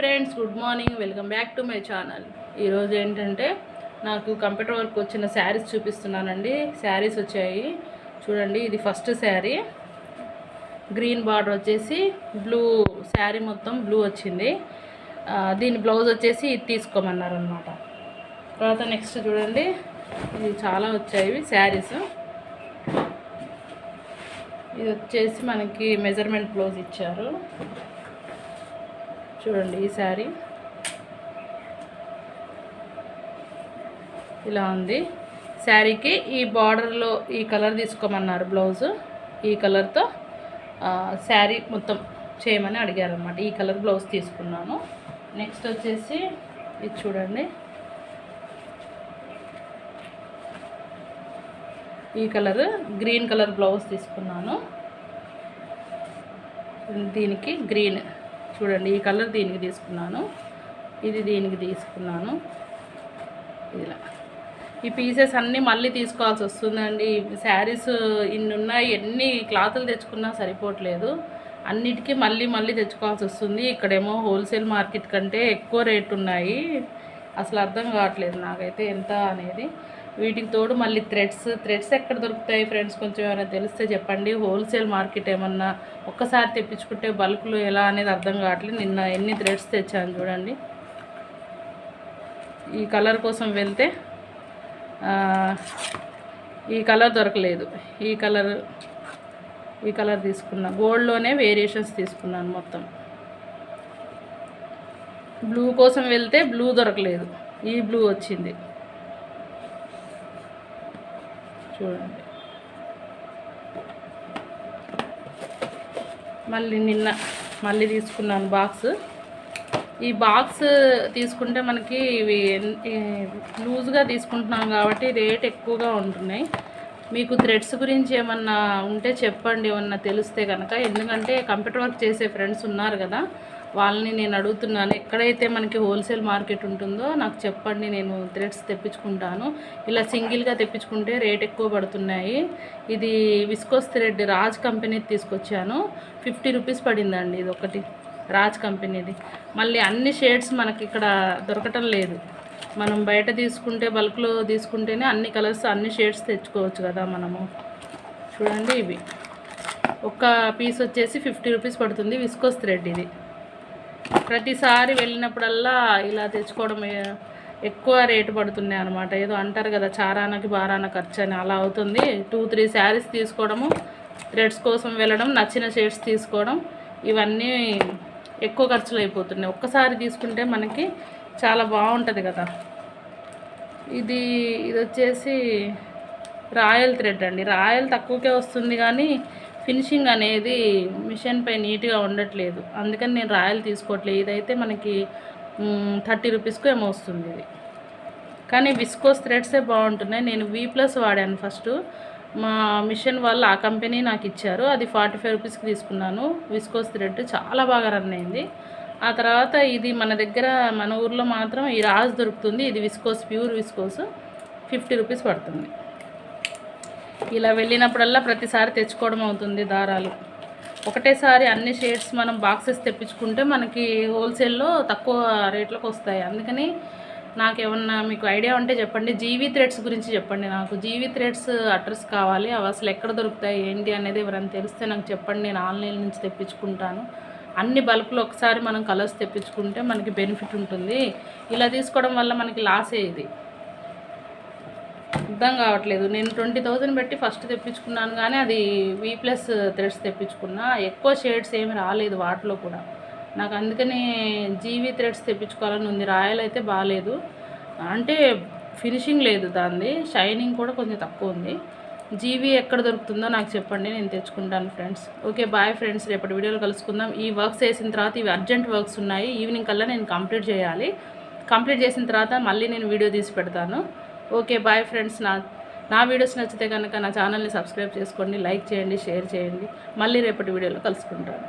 Friends good morning. Welcome back to my channel. ఈరోజు ఏంటంటే నాకు కంప్యూటర్ వర్క్ వచ్చిన శారీస్ చూపిస్తున్నానండి. శారీస్ వచ్చాయి. చూడండి ఇది ఫస్ట్ శారీ. గ్రీన్ బార్డర్ వచ్చేసి బ్లూ శారీ మొత్తం బ్లూ వచ్చింది. దీని బ్లౌజ్ వచ్చేసి ఇది తీసుకోమన్నారు అనమాట తర్వాత నెక్స్ట్ చూడండి ఇది చాలా వచ్చాయి శారీస్. ఇది వచ్చేసి మనకి మెజర్మెంట్ బ్లౌజ్ ఇచ్చారు. చూడండి ఈ శారీ. ఇలా ఉంది. శారీకి ఈ బార్డర్లో ఈ కలర్ తీసుకోమన్నారు బ్లౌజు. ఈ కలర్తో శారీ మొత్తం చేయమని అడిగారు అనమాట ఈ కలర్ బ్లౌజ్ తీసుకున్నాను. నెక్స్ట్ వచ్చేసి ఇది చూడండి. ఈ కలర్ గ్రీన్ కలర్ బ్లౌజ్ తీసుకున్నాను. దీనికి గ్రీన్. చూడండి ఈ కలర్ దీనికి తీసుకున్నాను. ఇది దీనికి తీసుకున్నాను. ఇలా. ఈ పీసెస్ అన్నీ మళ్ళీ తీసుకోవాల్సి వస్తుందండి. శారీస్ ఇన్ని ఉన్నాయి ఎన్ని క్లాతులు తెచ్చుకున్నా సరిపోవట్లేదు. అన్నిటికీ మళ్ళీ మళ్ళీ తెచ్చుకోవాల్సి వస్తుంది. ఇక్కడేమో హోల్సేల్ మార్కెట్ కంటే ఎక్కువ రేట్ ఉన్నాయి. అసలు అర్థం కావట్లేదు నాకైతే ఎంత అనేది. వీటికి తోడు మళ్ళీ థ్రెడ్స్ థ్రెడ్స్ ఎక్కడ దొరుకుతాయి ఫ్రెండ్స్ కొంచెం ఏమైనా తెలిస్తే చెప్పండి. హోల్సేల్ మార్కెట్ ఏమన్నా ఒక్కసారి తెప్పించుకుంటే బల్క్లో ఎలా అనేది అర్థం కావట్లేదు. నిన్న ఎన్ని థ్రెడ్స్ తెచ్చాను చూడండి. ఈ కలర్ కోసం వెళ్తే ఈ కలర్ దొరకలేదు. ఈ కలర్ ఈ కలర్ తీసుకున్నా. గోల్డ్లోనే వేరియేషన్స్ తీసుకున్నాను మొత్తం. బ్లూ కోసం వెళ్తే బ్లూ దొరకలేదు. ఈ బ్లూ వచ్చింది. చూడండి. మళ్ళీ నిన్న మళ్ళీ తీసుకున్నాను బాక్స్. ఈ బాక్స్ తీసుకుంటే మనకి ఇవి లూజ్గా తీసుకుంటున్నాం కాబట్టి రేట్ ఎక్కువగా ఉంటున్నాయి. మీకు థ్రెడ్స్ గురించి ఏమన్నా ఉంటే చెప్పండి ఏమన్నా తెలిస్తే కనుక ఎందుకంటే కంప్యూటర్ వర్క్ చేసే ఫ్రెండ్స్ ఉన్నారు కదా వాళ్ళని నేను అడుగుతున్నాను. ఎక్కడైతే మనకి హోల్సేల్ మార్కెట్ ఉంటుందో నాకు చెప్పండి నేను థ్రెడ్స్ తెప్పించుకుంటాను. ఇలా సింగిల్గా తెప్పించుకుంటే రేట్ ఎక్కువ పడుతున్నాయి. ఇది విస్కోస్ థ్రెడ్ రాజ్ కంపెనీ తీసుకొచ్చాను. ఫిఫ్టీ రూపీస్ పడిందండి ఇది ఒకటి రాజ్ కంపెనీది. మళ్ళీ అన్ని షేడ్స్ మనకి ఇక్కడ దొరకటం లేదు. మనం బయట తీసుకుంటే బల్క్లో తీసుకుంటేనే అన్ని కలర్స్ అన్ని షేడ్స్ తెచ్చుకోవచ్చు కదా మనము. చూడండి ఇవి. ఒక్క పీస్ వచ్చేసి ఫిఫ్టీ రూపీస్ పడుతుంది విస్కోస్ థ్రెడ్ ఇది. ప్రతిసారి వెళ్ళినప్పుడల్లా ఇలా తెచ్చుకోవడం ఎక్కువ రేటు పడుతున్నాయి అనమాట ఏదో అంటారు కదా చారానకి బారాన ఖర్చు అని. అలా అవుతుంది. టూ త్రీ శారీస్ తీసుకోవడము థ్రెడ్స్ కోసం వెళ్ళడం నచ్చిన షేడ్స్ తీసుకోవడం ఇవన్నీ ఎక్కువ ఖర్చులు అయిపోతున్నాయి. ఒక్కసారి తీసుకుంటే మనకి చాలా బాగుంటుంది కదా. ఇది ఇది వచ్చేసి రాయల్ థ్రెడ్ అండి. రాయల్ తక్కువకే వస్తుంది కానీ ఫినిషింగ్ అనేది మిషన్ పై నీట్గా ఉండట్లేదు. అందుకని నేను రాయల్ తీసుకోవట్లేదు. ఇదైతే మనకి థర్టీ రూపీస్కు ఏమో వస్తుంది ఇది. కానీ విస్కోస్ థ్రెడ్సే బాగుంటున్నాయి. నేను వి ప్లస్ వాడాను ఫస్ట్. మా మిషన్ వాళ్ళు ఆ కంపెనీ నాకు ఇచ్చారు. అది ఫార్టీ ఫైవ్ రూపీస్కి తీసుకున్నాను. విస్కోస్ థ్రెడ్ చాలా బాగా రన్ అయింది. ఆ తర్వాత ఇది మన దగ్గర మన ఊర్లో మాత్రం ఈ రాజ్ దొరుకుతుంది. ఇది viscose pure viscose. Fifty rupees పడుతుంది. ఇలా వెళ్ళినప్పుడల్లా ప్రతిసారి తెచ్చుకోవడం అవుతుంది దారాలు. ఒకటేసారి అన్ని షేడ్స్ మనం బాక్సెస్ తెప్పించుకుంటే మనకి హోల్సేల్లో తక్కువ రేట్లకు వస్తాయి. అందుకని నాకు ఏమన్నా మీకు ఐడియా ఉంటే చెప్పండి. జీవీ థ్రెడ్స్ గురించి చెప్పండి నాకు. జీవీ థ్రెడ్స్ అడ్రస్ కావాలి. అవి అసలు ఎక్కడ దొరుకుతాయి? ఏంటి అనేది ఎవరైనా తెలిస్తే నాకు చెప్పండి. నేను ఆన్లైన్ నుంచి తెప్పించుకుంటాను. అన్ని బల్బులు ఒకసారి మనం కలర్స్ తెప్పించుకుంటే మనకి బెనిఫిట్ ఉంటుంది. ఇలా తీసుకోవడం వల్ల మనకి లాసే ఇది అర్థం కావట్లేదు. నేను ట్వంటీ థౌజండ్ పెట్టి ఫస్ట్ తెప్పించుకున్నాను కానీ అది వి ప్లస్ థ్రెడ్స్ తెప్పించుకున్నా. ఎక్కువ షేడ్స్ ఏమి రాలేదు వాటిలో కూడా. నాకు అందుకని జీవీ థ్రెడ్స్ తెప్పించుకోవాలని ఉంది. రాయల్ అయితే బాగాలేదు. అంటే ఫినిషింగ్ లేదు దాన్ని షైనింగ్ కూడా కొంచెం తక్కువ ఉంది. జీవీ ఎక్కడ దొరుకుతుందో నాకు చెప్పండి నేను తెచ్చుకుంటాను ఫ్రెండ్స్. ఓకే బాయ్ ఫ్రెండ్స్ రేపటి వీడియోలో కలుసుకుందాం. ఈ వర్క్స్ వేసిన తర్వాత ఇవి అర్జెంట్ వర్క్స్ ఉన్నాయి. ఈవినింగ్ కల్లా నేను కంప్లీట్ చేయాలి. కంప్లీట్ చేసిన తర్వాత మళ్ళీ నేను వీడియో తీసి పెడతాను. Okay bye friends. నా నా వీడియోస్ నచ్చితే కనుక నా ఛానల్ని సబ్స్క్రైబ్ చేసుకోండి లైక్ చేయండి షేర్ చేయండి. మళ్ళీ రేపటి వీడియోలో కలుసుకుంటాను.